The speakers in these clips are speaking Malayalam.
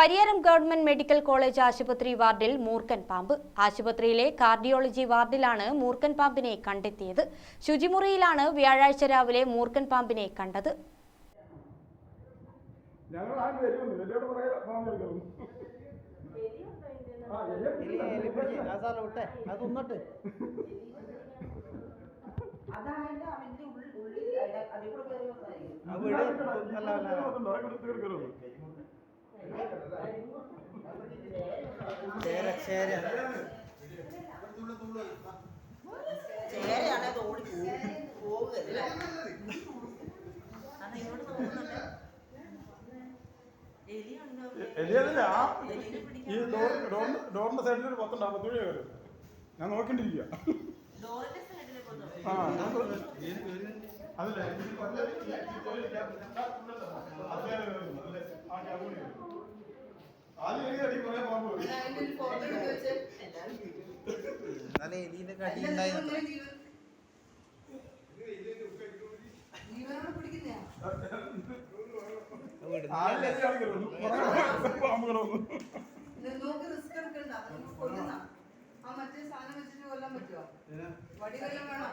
പരിയാരം ഗവൺമെന്റ് മെഡിക്കൽ കോളേജ് ആശുപത്രി വാർഡിൽ മൂർക്കൻ പാമ്പ്. ആശുപത്രിയിലെ കാർഡിയോളജി വാർഡിലാണ് മൂർക്കൻ പാമ്പിനെ കണ്ടെത്തിയത്. ശുചിമുറിയിലാണ് വ്യാഴാഴ്ച രാവിലെ മൂർക്കൻ പാമ്പിനെ കണ്ടത്. അതായത് അവന്റെ ഉള്ളിൽ അതിൽ കൂടെ. അല്ല അല്ല. ചേര ചേര. ചേരയാണ് അത് ഓടി പോകും പോവുകയല്ല? അത് ഇങ്ങോട്ട് നോക്കുന്നുണ്ട്. എലിയുണ്ടോ? എലിയല്ല ആ ഈ ഡോർ ഡോറിന്റെ സൈഡിൽ ഒരു പത്തുണ്ട് ആ പത്ത് വഴി കയറി ഞാൻ നോക്കിണ്ടിരിക്കുക ഡോറിന്റെ സൈഡിലെ കൊണ്ടോ ആ അതല്ലേ എന്നാലും എലീന്റെ കടി ഉണ്ടായി ജീവനോട് പിടിക്കുന്നയാ ആദ്യം എലി അടി കയറും. കുറേ പാമ്പുകൾ വന്നു നോക്ക് റിസ്ക് എടുക്കണ്ട നിങ്ങൾ കൊല്ലുന്ന ആ മറ്റേ സാധനം വെച്ചിട്ട് കൊല്ലാൻ പറ്റുമോ വടി കൊല്ലം വേണോ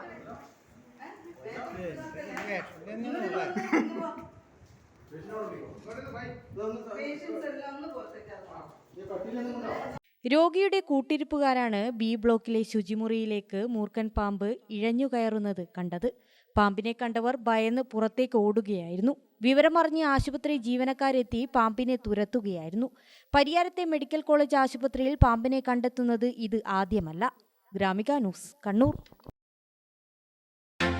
രോഗിയുടെ കൂട്ടിരിപ്പുകാരാണ് ബി ബ്ലോക്കിലെ ശുചിമുറിയിലേക്ക് മൂർഖൻ പാമ്പ് ഇഴഞ്ഞു കയറുന്നത് കണ്ടത്. പാമ്പിനെ കണ്ടവർ ഭയന്ന് പുറത്തേക്ക് ഓടുകയായിരുന്നു. വിവരമറിഞ്ഞ് ആശുപത്രി ജീവനക്കാരെത്തി പാമ്പിനെ തുരത്തുകയായിരുന്നു. പരിയാരത്തെ മെഡിക്കൽ കോളേജ് ആശുപത്രിയിൽ പാമ്പിനെ കണ്ടെത്തുന്നത് ഇത് ആദ്യമല്ല. Gramika news Kannur.